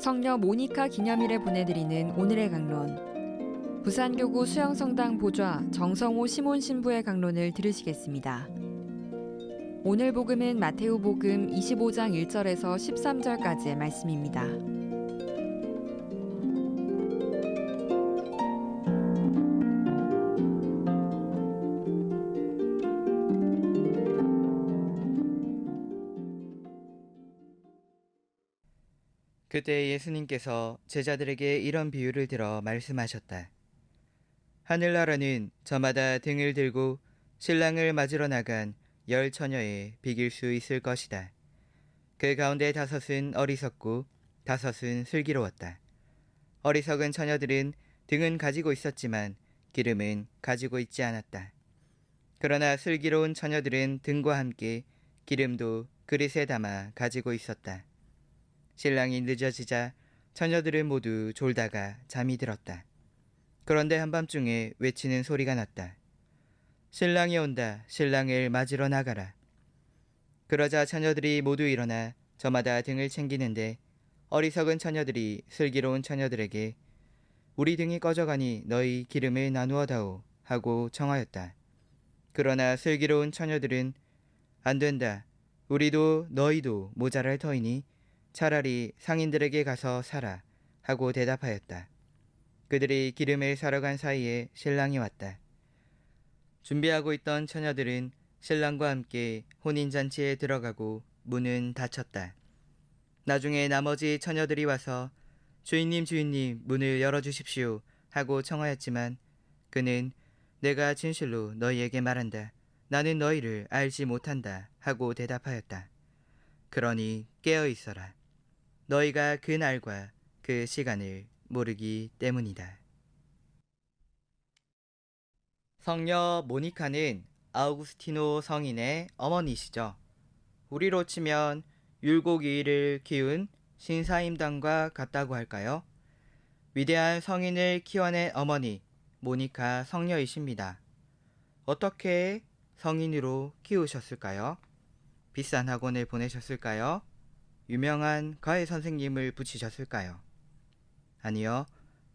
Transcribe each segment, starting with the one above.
성녀 모니카 기념일에 보내드리는 오늘의 강론. 부산교구 수영성당 보좌 정성호 시몬 신부의 강론을 들으시겠습니다. 오늘 복음은 마테오 복음 25장 1절에서 13절까지의 말씀입니다. 그때 예수님께서 제자들에게 이런 비유를 들어 말씀하셨다. 하늘나라는 저마다 등을 들고 신랑을 맞으러 나간 열 처녀에 비길 수 있을 것이다. 그 가운데 다섯은 어리석고 다섯은 슬기로웠다. 어리석은 처녀들은 등은 가지고 있었지만 기름은 가지고 있지 않았다. 그러나 슬기로운 처녀들은 등과 함께 기름도 그릇에 담아 가지고 있었다. 신랑이 늦어지자 처녀들은 모두 졸다가 잠이 들었다. 그런데 한밤중에 외치는 소리가 났다. 신랑이 온다. 신랑을 맞으러 나가라. 그러자 처녀들이 모두 일어나 저마다 등을 챙기는데 어리석은 처녀들이 슬기로운 처녀들에게 우리 등이 꺼져가니 너희 기름을 나누어 다오 하고 청하였다. 그러나 슬기로운 처녀들은 안 된다. 우리도 너희도 모자랄 터이니 차라리 상인들에게 가서 사라 하고 대답하였다. 그들이 기름을 사러 간 사이에 신랑이 왔다. 준비하고 있던 처녀들은 신랑과 함께 혼인잔치에 들어가고 문은 닫혔다. 나중에 나머지 처녀들이 와서 주인님 주인님 문을 열어주십시오 하고 청하였지만 그는 내가 진실로 너희에게 말한다. 나는 너희를 알지 못한다 하고 대답하였다. 그러니 깨어 있어라. 너희가 그 날과 그 시간을 모르기 때문이다. 성녀 모니카는 아우구스티노 성인의 어머니시죠. 우리로 치면 율곡이를 키운 신사임당과 같다고 할까요? 위대한 성인을 키워낸 어머니 모니카 성녀이십니다. 어떻게 성인으로 키우셨을까요? 비싼 학원을 보내셨을까요? 유명한 과외 선생님을 붙이셨을까요? 아니요.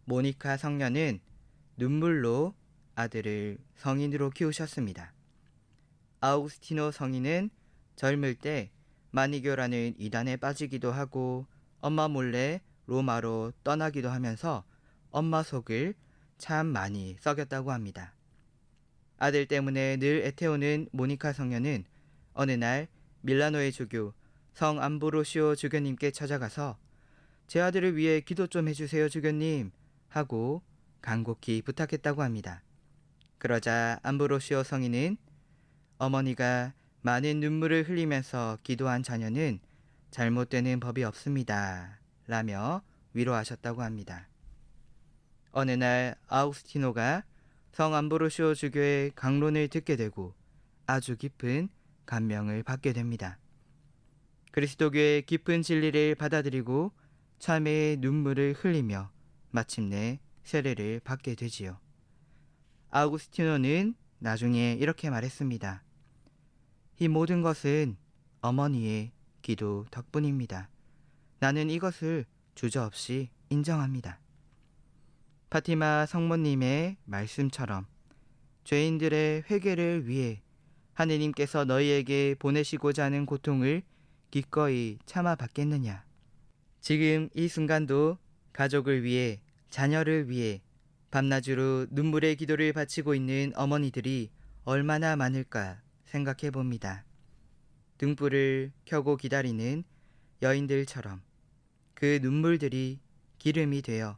모니카 성녀는 눈물로 아들을 성인으로 키우셨습니다. 아우구스티노 성인은 젊을 때 마니교라는 이단에 빠지기도 하고 엄마 몰래 로마로 떠나기도 하면서 엄마 속을 참 많이 썩였다고 합니다. 아들 때문에 늘 애태우는 모니카 성녀는 어느 날 밀라노의 주교 성 암브로시오 주교님께 찾아가서 제 아들을 위해 기도 좀 해주세요 주교님 하고 간곡히 부탁했다고 합니다. 그러자 암브로시오 성인은 어머니가 많은 눈물을 흘리면서 기도한 자녀는 잘못되는 법이 없습니다. 라며 위로하셨다고 합니다. 어느 날 아우스티노가 성 암브로시오 주교의 강론을 듣게 되고 아주 깊은 감명을 받게 됩니다. 그리스도교의 깊은 진리를 받아들이고 참회의 눈물을 흘리며 마침내 세례를 받게 되지요. 아우구스티노는 나중에 이렇게 말했습니다. 이 모든 것은 어머니의 기도 덕분입니다. 나는 이것을 주저없이 인정합니다. 파티마 성모님의 말씀처럼 죄인들의 회개를 위해 하느님께서 너희에게 보내시고자 하는 고통을 기꺼이 참아 받겠느냐? 지금 이 순간도 가족을 위해, 자녀를 위해 밤낮으로 눈물의 기도를 바치고 있는 어머니들이 얼마나 많을까 생각해 봅니다. 등불을 켜고 기다리는 여인들처럼 그 눈물들이 기름이 되어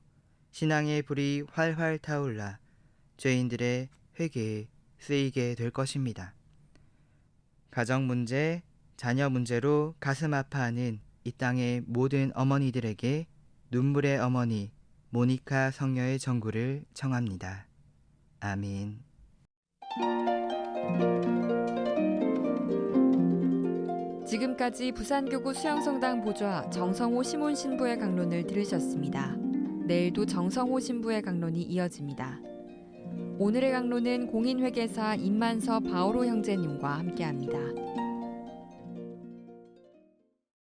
신앙의 불이 활활 타올라 죄인들의 회개에 쓰이게 될 것입니다. 가정 문제, 자녀 문제로 가슴 아파하는 이 땅의 모든 어머니들에게 눈물의 어머니 모니카 성녀의 정구를 청합니다. 아멘. 지금까지 부산교구 수영성당 보좌 정성호 시몬 신부의 강론을 들으셨습니다. 내일도 정성호 신부의 강론이 이어집니다. 오늘의 강론은 공인회계사 임만서 바오로 형제님과 함께합니다.